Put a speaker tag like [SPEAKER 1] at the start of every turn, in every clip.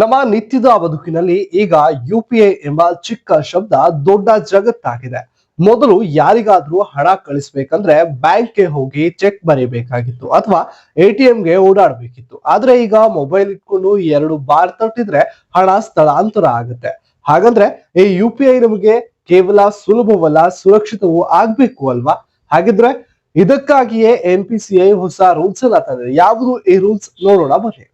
[SPEAKER 1] ನಮ್ಮ ನಿತ್ಯದ ಬದುಕಿನಲ್ಲಿ ಈಗ ಯು ಪಿ ಐ ಎಂಬ ಚಿಕ್ಕ ಶಬ್ದ ದೊಡ್ಡ ಜಗತ್ತಾಗಿದೆ. ಮೊದಲು ಯಾರಿಗಾದ್ರೂ ಹಣ ಕಳಿಸ್ಬೇಕಂದ್ರೆ ಬ್ಯಾಂಕ್ಗೆ ಹೋಗಿ ಚೆಕ್ ಬರೀಬೇಕಾಗಿತ್ತು ಅಥವಾ ಎ ಟಿ ಗೆ ಓಡಾಡ್ಬೇಕಿತ್ತು. ಆದ್ರೆ ಈಗ ಮೊಬೈಲ್ ಇಟ್ಕೊಂಡು ಎರಡು ಬಾರ್ ತಟ್ಟಿದ್ರೆ ಹಣ ಸ್ಥಳಾಂತರ ಆಗುತ್ತೆ. ಹಾಗಂದ್ರೆ ಈ ಯು ಪಿ ಐ ನಮಗೆ ಕೇವಲ ಸುಲಭವಲ್ಲ, ಸುರಕ್ಷಿತವೂ ಆಗ್ಬೇಕು ಅಲ್ವಾ? ಹಾಗಿದ್ರೆ ಇದಕ್ಕಾಗಿಯೇ ಎನ್ ಪಿ ಸಿ ಐ ಹೊಸ ರೂಲ್ಸ್ ಅನ್ನ ತಂದಿದೆ. ಯಾವುದು ಈ ರೂಲ್ಸ್ ನೋಡೋಣ ಬನ್ನಿ.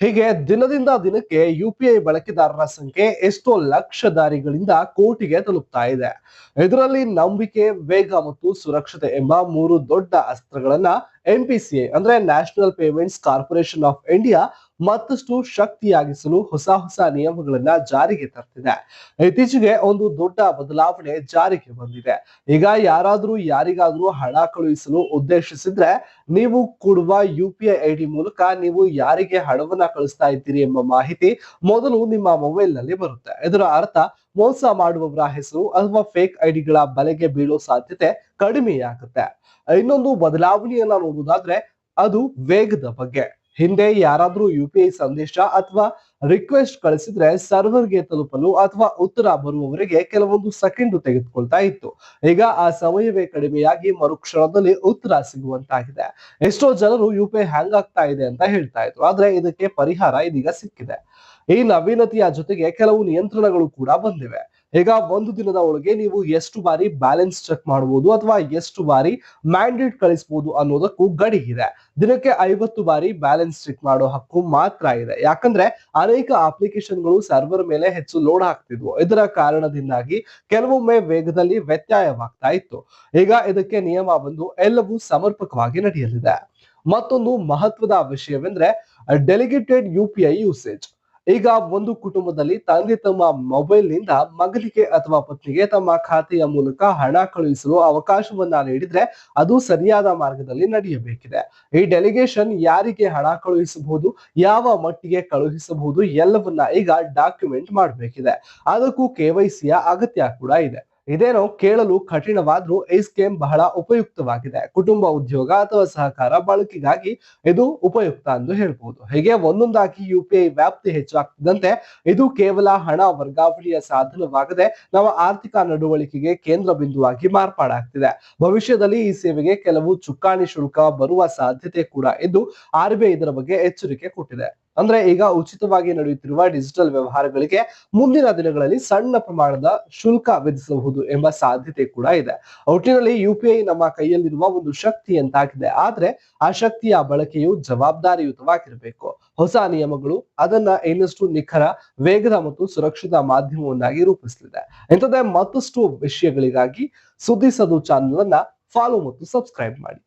[SPEAKER 1] ಹೀಗೆ ದಿನದಿಂದ ದಿನಕ್ಕೆ ಯು ಪಿ ಐ ಬಳಕೆದಾರರ ಸಂಖ್ಯೆ ಎಷ್ಟೋ ಲಕ್ಷ ದಾರಿಗಳಿಂದ ಕೋಟಿಗೆ ತಲುಪ್ತಾ ಇದೆ. ಇದರಲ್ಲಿ ನಂಬಿಕೆ, ವೇಗ ಮತ್ತು ಸುರಕ್ಷತೆ ಎಂಬ ಮೂರು ದೊಡ್ಡ ಅಸ್ತ್ರಗಳನ್ನ ಎನ್ ಪಿ ಸಿ ಐ ಅಂದ್ರೆ National Payments Corporation of India ಮತ್ತಷ್ಟು ಶಕ್ತಿಯಾಗಿಸಲು ಹೊಸ ಹೊಸ ನಿಯಮಗಳನ್ನ ಜಾರಿಗೆ ತರ್ತಿದೆ. ಇತ್ತೀಚೆಗೆ ಒಂದು ದೊಡ್ಡ ಬದಲಾವಣೆ ಜಾರಿಗೆ ಬಂದಿದೆ. ಈಗ ಯಾರಾದ್ರೂ ಯಾರಿಗಾದ್ರೂ ಹಣ ಕಳುಹಿಸಲು ಉದ್ದೇಶಿಸಿದ್ರೆ ನೀವು ಕೊಡುವ ಯು ಪಿ ಐ ಐಡಿ ಮೂಲಕ ನೀವು ಯಾರಿಗೆ ಹಣವನ್ನ ಕಳಿಸ್ತಾ ಇದ್ದೀರಿ ಎಂಬ ಮಾಹಿತಿ ಮೊದಲು ನಿಮ್ಮ ಮೊಬೈಲ್ನಲ್ಲಿ ಬರುತ್ತೆ. ಇದರ ಅರ್ಥ ಮೋಸ ಮಾಡುವವರ ಹೆಸರು ಅಥವಾ ಫೇಕ್ ಐಡಿಗಳ ಬಲೆಗೆ ಬೀಳೋ ಸಾಧ್ಯತೆ ಕಡಿಮೆಯಾಗುತ್ತೆ. ಇನ್ನೊಂದು ಬದಲಾವಣೆಯನ್ನ ನೋಡುವುದಾದ್ರೆ ಅದು ವೇಗದ ಬಗ್ಗೆ. ಹಿಂದೆ ಯಾರಾದ್ರೂ ಯು ಪಿ ಐ ಸಂದೇಶ ಅಥವಾ ರಿಕ್ವೆಸ್ಟ್ ಕಳಿಸಿದ್ರೆ ಸರ್ವರ್ಗೆ ತಲುಪಲು ಅಥವಾ ಉತ್ತರ ಬರುವವರೆಗೆ ಕೆಲವೊಂದು ಸೆಕೆಂಡ್ ತೆಗೆದುಕೊಳ್ತಾ ಇತ್ತು. ಈಗ ಆ ಸಮಯವೇ ಕಡಿಮೆಯಾಗಿ ಮರುಕ್ಷಣದಲ್ಲಿ ಉತ್ತರ ಸಿಗುವಂತಾಗಿದೆ. ಎಷ್ಟೋ ಜನರು ಯು ಪಿ ಐ ಹ್ಯಾಂಗ್ ಆಗ್ತಾ ಇದೆ ಅಂತ ಹೇಳ್ತಾ ಇದ್ರು. ಆದ್ರೆ ಇದಕ್ಕೆ ಪರಿಹಾರ ಇದೀಗ ಸಿಕ್ಕಿದೆ. ಈ ನವೀನತೆಯ ಜೊತೆಗೆ ಕೆಲವು ನಿಯಂತ್ರಣಗಳು ಕೂಡ ಬಂದಿವೆ. ಈಗ ಒಂದು ದಿನದ ಒಳಗೆ ನೀವು ಎಷ್ಟು ಬಾರಿ ಬ್ಯಾಲೆನ್ಸ್ ಚೆಕ್ ಮಾಡಬಹುದು ಅಥವಾ ಎಷ್ಟು ಬಾರಿ ಮ್ಯಾಂಡೇಟ್ ಕಳಿಸಬಹುದು ಅನ್ನೋದಕ್ಕೂ ಗಡಿ ಇದೆ. ದಿನಕ್ಕೆ ಐವತ್ತು ಬಾರಿ ಬ್ಯಾಲೆನ್ಸ್ ಚೆಕ್ ಮಾಡೋ ಹಕ್ಕು ಮಾತ್ರ ಇದೆ. ಯಾಕಂದ್ರೆ ಅನೇಕ ಅಪ್ಲಿಕೇಶನ್ಗಳು ಸರ್ವರ್ ಮೇಲೆ ಹೆಚ್ಚು ಲೋಡ್ ಆಗ್ತಿದ್ವು. ಇದರ ಕಾರಣದಿಂದಾಗಿ ಕೆಲವೊಮ್ಮೆ ವೇಗದಲ್ಲಿ ವ್ಯತ್ಯಯವಾಗ್ತಾ ಇತ್ತು. ಈಗ ಇದಕ್ಕೆ ನಿಯಮ ಬಂದು ಎಲ್ಲವೂ ಸಮರ್ಪಕವಾಗಿ ನಡೆಯಲಿದೆ. ಮತ್ತೊಂದು ಮಹತ್ವದ ವಿಷಯವೆಂದ್ರೆ delegated U P I usage ಈಗ ಒಂದು ಕುಟುಂಬದಲ್ಲಿ ತಂದೆ ತಮ್ಮ ಮೊಬೈಲ್ನಿಂದ ಮಗನಿಗೆ ಅಥವಾ ಪತ್ನಿಗೆ ತಮ್ಮ ಖಾತೆಯ ಮೂಲಕ ಹಣ ಕಳುಹಿಸಲು ಅವಕಾಶವನ್ನ ನೀಡಿದ್ರೆ ಅದು ಸರಿಯಾದ ಮಾರ್ಗದಲ್ಲಿ ನಡೆಯಬೇಕಿದೆ. ಈ ಡೆಲಿಗೇಷನ್ ಯಾರಿಗೆ ಹಣ ಕಳುಹಿಸಬಹುದು, ಯಾವ ಮಟ್ಟಿಗೆ ಕಳುಹಿಸಬಹುದು ಎಲ್ಲವನ್ನ ಈಗ ಡಾಕ್ಯುಮೆಂಟ್ ಮಾಡಬೇಕಿದೆ. ಅದಕ್ಕೂ ಕೆವೈಸಿಯ ಅಗತ್ಯ ಕೂಡ ಇದೆ. ಇದೇನೋ ಕೇಳಲು ಕಠಿಣವಾದ್ರೂ ಈ ಸ್ಕೀಮ್ ಬಹಳ ಉಪಯುಕ್ತವಾಗಿದೆ. ಕುಟುಂಬ ಉದ್ಯೋಗ ಅಥವಾ ಸಹಕಾರ ಬಳಕೆಗಾಗಿ ಇದು ಉಪಯುಕ್ತ ಎಂದು ಹೇಳ್ಬಹುದು ಹೀಗೆ ಒಂದೊಂದಾಗಿ ಯು ವ್ಯಾಪ್ತಿ ಹೆಚ್ಚಾಗ್ತಿದ್ದಂತೆ ಇದು ಕೇವಲ ಹಣ ವರ್ಗಾವಣೆಯ ಸಾಧನವಾಗದೆ ನಮ್ಮ ಆರ್ಥಿಕ ನಡವಳಿಕೆಗೆ ಕೇಂದ್ರ ಬಿಂದುವಾಗಿ ಮಾರ್ಪಾಡಾಗ್ತಿದೆ. ಭವಿಷ್ಯದಲ್ಲಿ ಈ ಸೇವೆಗೆ ಕೆಲವು ಚುಕ್ಕಾಣಿ ಶುಲ್ಕ ಬರುವ ಸಾಧ್ಯತೆ ಕೂಡ ಇದ್ದು ಆರ್ ಬಿ ಐ ಇದರ ಬಗ್ಗೆ ಎಚ್ಚರಿಕೆ ಕೊಟ್ಟಿದೆ. ಅಂದ್ರೆ ಈಗ ಉಚಿತವಾಗಿ ನಡೆಯುತ್ತಿರುವ ಡಿಜಿಟಲ್ ವ್ಯವಹಾರಗಳಿಗೆ ಮುಂದಿನ ದಿನಗಳಲ್ಲಿ ಸಣ್ಣ ಪ್ರಮಾಣದ ಶುಲ್ಕ ವಿಧಿಸಬಹುದು ಎಂಬ ಸಾಧ್ಯತೆ ಕೂಡ ಇದೆ. ಒಟ್ಟಿನಲ್ಲಿ ಯುಪಿಐ ನಮ್ಮ ಕೈಯಲ್ಲಿರುವ ಒಂದು ಶಕ್ತಿ ಅಂತಾಗಿದೆ. ಆದ್ರೆ ಆ ಶಕ್ತಿಯ ಬಳಕೆಯು ಜವಾಬ್ದಾರಿಯುತವಾಗಿರಬೇಕು. ಹೊಸ ನಿಯಮಗಳು ಅದನ್ನ ಇನ್ನಷ್ಟು ನಿಖರ, ವೇಗದ ಮತ್ತು ಸುರಕ್ಷಿತ ಮಾಧ್ಯಮವನ್ನಾಗಿ ರೂಪಿಸಲಿದೆ. ಇಂಥದ್ದೇ ಮತ್ತಷ್ಟು ವಿಷಯಗಳಿಗಾಗಿ ಸುದ್ದಿ ಸದು ಚಾನೆಲ್ ಅನ್ನ ಫಾಲೋ ಮತ್ತು ಸಬ್ಸ್ಕ್ರೈಬ್ ಮಾಡಿ.